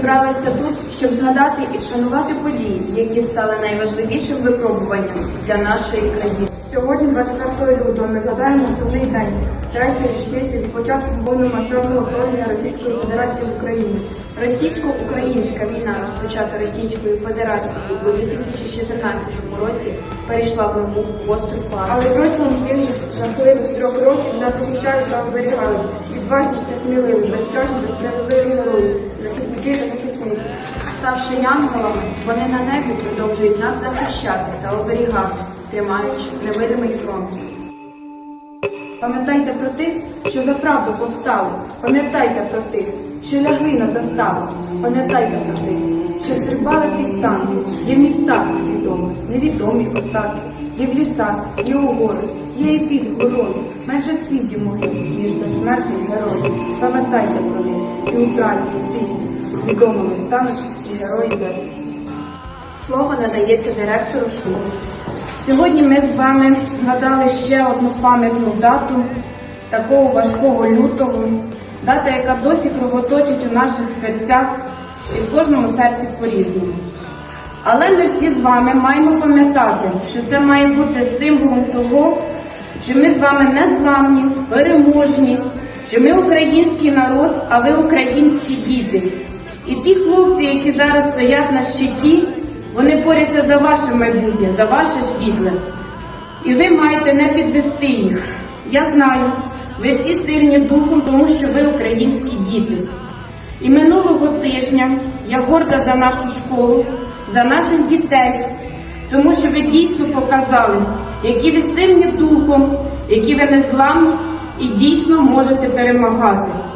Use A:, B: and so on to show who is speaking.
A: зібралися тут, щоб згадати і вшанувати події, які стали найважливішим випробуванням для нашої країни.
B: Сьогодні, 24 лютого, ми згадаємо сумний день, третій річниці від початку повномасштабного вторгнення Російської Федерації в Україну.
A: Російсько-українська війна, розпочата Російською Федерацією у 2014 році, перейшла в нову гостру фазу.
B: Але протягом цих жахливих трьох років нас захищають та оберігають. Відважні та сміливі, безстрашні та справедливі герої, захисники та захисниці.
A: Ставши янголами, вони на небі продовжують нас захищати та оберігати, тримаючи невидимий фронт. Пам'ятайте про тих, що за правду повстали. Пам'ятайте про тих, що лягли на заставу. Пам'ятайте про тих, що стрибали під танки. Є в містах невідомі остатки. Є в лісах, є у горах, є і під горою. Менше в світі могил, ніж безсмертних героїв. Пам'ятайте про них і у праці, і в пісні. Відомими стануть всі герої безвісті. Слово надається директору школи. Сьогодні ми з вами згадали ще одну пам'ятну дату такого важкого лютого, дата, яка досі кровоточить у наших серцях і в кожному серці по-різному. Але ми всі з вами маємо пам'ятати, що це має бути символом того, що ми з вами незламні, переможні, що ми український народ, а ви українські діти. І ті хлопці, які зараз стоять на щиті, вони борються за ваше майбутнє, за ваше світле. І ви маєте не підвести їх. Я знаю, ви всі сильні духом, тому що ви українські діти. І минулого тижня я горда за нашу школу, за наших дітей, тому що ви дійсно показали, які ви сильні духом, які ви незламні і дійсно можете перемагати.